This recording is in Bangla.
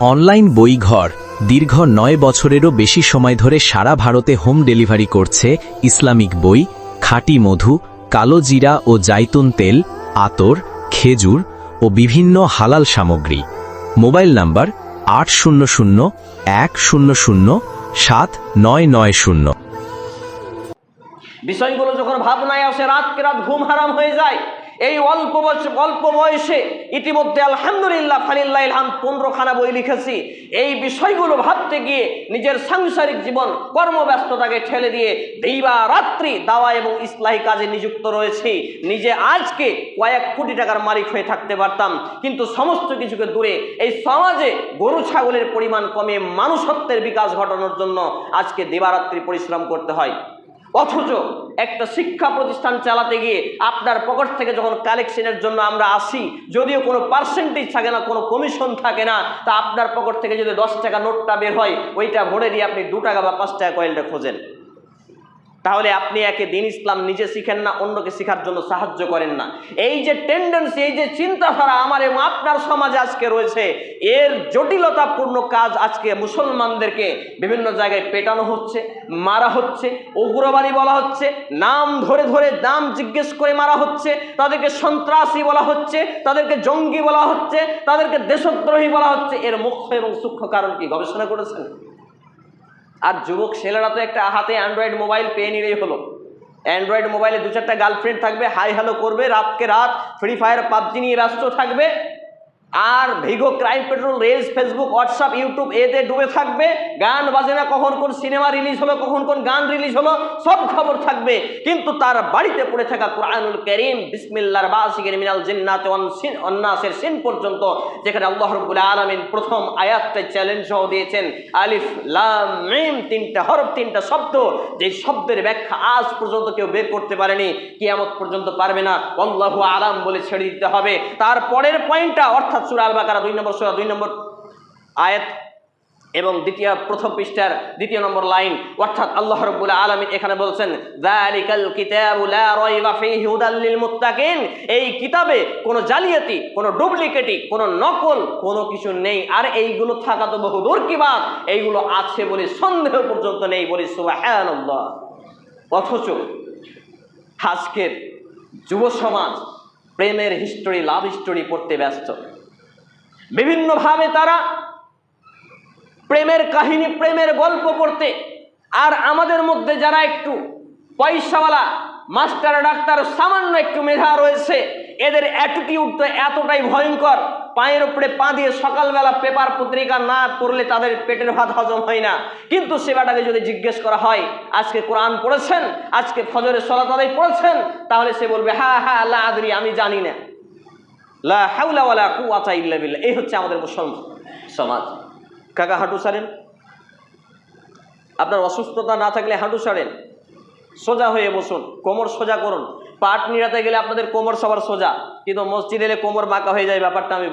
অনলাইন বইঘর দীর্ঘ নয় বছরেরও বেশি সময় ধরে সারা ভারতে হোম ডেলিভারি করছে ইসলামিক বই, খাঁটি মধু, কালো জিরা ও জাইতুন তেল, আতর, খেজুর ও বিভিন্ন হালাল সামগ্রী। মোবাইল নাম্বার আট শূন্য শূন্য এক শূন্য শূন্য সাত নয় নয় শূন্য। বিষয়গুলো যখন ভাবনায় আসে, রাতকে রাত ঘুম হারাম হয়ে যায়। এই অল্প বয়স, অল্প বয়সে ইতিমধ্যে আলহামদুলিল্লাহ ফালিল্লাহ ইলহাম পনেরোখানা বই লিখেছি। এই বিষয়গুলো ভাবতে গিয়ে নিজের সাংসারিক জীবন, কর্মব্যস্ততাকে ঠেলে দিয়ে দিবা রাত্রি দাওয়া এবং ইসলাহী কাজে নিযুক্ত রয়েছি। নিজে আজকে কয়েক কোটি টাকার মালিক হয়ে থাকতে পারতাম। কিন্তু সমস্ত কিছুকে দূরে এই সমাজে গরু, ছাগলের পরিমাণ কমে মানুষত্বের বিকাশ ঘটানোর জন্য আজকে দিবারাত্রি পরিশ্রম করতে হয়। অথচ একটা শিক্ষা প্রতিষ্ঠান চালাতে গিয়ে আপনার পকেট থেকে যখন কালেকশনের জন্য আমরা আসি, যদিও কোনো পার্সেন্টেজ থাকে না, কোনো কমিশন থাকে না, তা আপনার পকেট থেকে যদি দশ টাকা নোটটা বের হয়, ওইটা ভরে দিয়ে আপনি দু টাকা বা পাঁচ টাকা কয়েলটা খোঁজেন। তাহলে আপনি একে দিন ইসলাম নিজে শিখেন না, অন্যকে শেখার জন্য সাহায্য করেন না। এই যে টেন্ডেন্সি এই যে চিন্তাধারা আমার এবং আপনার সমাজে আজকে রয়েছে, এর জটিলতাপূর্ণ কাজ আজকে মুসলমানদেরকে বিভিন্ন জায়গায় পেটানো হচ্ছে, মারা হচ্ছে, উগ্রবাদী বলা হচ্ছে, নাম ধরে ধরে নাম জিজ্ঞেস করে মারা হচ্ছে, তাদেরকে সন্ত্রাসী বলা হচ্ছে, তাদেরকে জঙ্গি বলা হচ্ছে, তাদেরকে দেশদ্রোহী বলা হচ্ছে। এর মুখ্য এবং সূক্ষ্ম কারণ কি? গবেষণা করেছেন? আর যুবক ছেলেরা তো একটা হাতে অ্যান্ড্রয়েড মোবাইল পেয়ে নিলেই হলো। অ্যান্ড্রয়েড মোবাইলে দু চারটা গার্লফ্রেন্ড থাকবে হাই হ্যালো করবে, রাতকে রাত ফ্রি ফায়ার পাবজি নিয়ে রাষ্ট্র থাকবে। আর Vigo crime patrol, reels, Facebook, WhatsApp, YouTube এতে ডুবে থাকবে। গান বাজনা কখন কোন সিনেমা রিলিজ হলো কখন কোন গান রিলিজ হলো, সব খবর থাকবে। কিন্তু তার বাড়িতে পড়ে থাকা কোরআনুল করিম, বিসমিল্লার বাসিকের মিনাল জিন্নাতে অন্নাসের সিন পর্যন্ত, যেখানে আল্লাহ রব্বুল আলমিন প্রথম আয়াতটা চ্যালেঞ্জ সহ দিয়েছেন, আলিফ, লাম, মিম, তিনটা হরফ, তিনটা শব্দ যে শব্দের ব্যাখ্যা আজ পর্যন্ত কেউ বের করতে পারেনি, কিয়ামত পর্যন্ত পারবে না। আল্লাহ আলাম বলে ছেড়ে দিতে হবে। তার পরের পয়েন্টটা, অর্থাৎ সুরা আল বাকারা দুই নম্বর সুরা, দুই নম্বর আয়াত এবং দ্বিতীয়, প্রথম পৃষ্ঠার দ্বিতীয় নম্বর লাইন। অর্থাৎ আল্লাহ রব্বুল আলমিন এখানে বলছেন এই কিতাবে কোনো জালিয়াতি, কোনো ডুপ্লিকেটি কোনো নকল, কোনো কিছু নেই। আর এইগুলো থাকা তো বহুদূর কি বাত? এইগুলো আছে বলে সন্দেহ পর্যন্ত নেই বলে সুবহানাল্লাহ। অথচ আজকের যুব সমাজ প্রেমের হিস্টোরি লাভ হিস্টোরি পড়তে ব্যস্ত। বিভিন্নভাবে তারা প্রেমের কাহিনী, প্রেমের গল্প পড়তে আর আমাদের মধ্যে যারা একটু পয়সাওয়ালা, মাস্টার, ডাক্তার, সামান্য একটু মেধা রয়েছে, এদের অ্যাটিটিউড তো এতটাই ভয়ঙ্কর, পায়ের উপরে পা দিয়ে সকালবেলা পেপার, পত্রিকা না পড়লে তাদের পেটের ভাত হজম হয় না। কিন্তু সেবাটাকে যদি জিজ্ঞেস করা হয়, আজকে কোরআন পড়েছেন? আজকে ফজরের সলাত আদায় পড়েছেন? তাহলে সে বলবে হ্যাঁ হ্যাঁ আল্লাহ আদরি, আমি জানি না। লা এই হচ্ছে আমাদের মুসলমান সমাজ। কাকা হাঁটু সারেন আপনার অসুস্থতা না থাকলে হাঁটু সারেন সোজা হয়ে বসুন, কোমর সোজা করুন। পাট নিড়াতে গেলে আপনাদের কোমর সবার সোজা, কিন্তু মসজিদ এলে কোমর বাঁকা হয়ে যায়, ব্যাপারটা আমি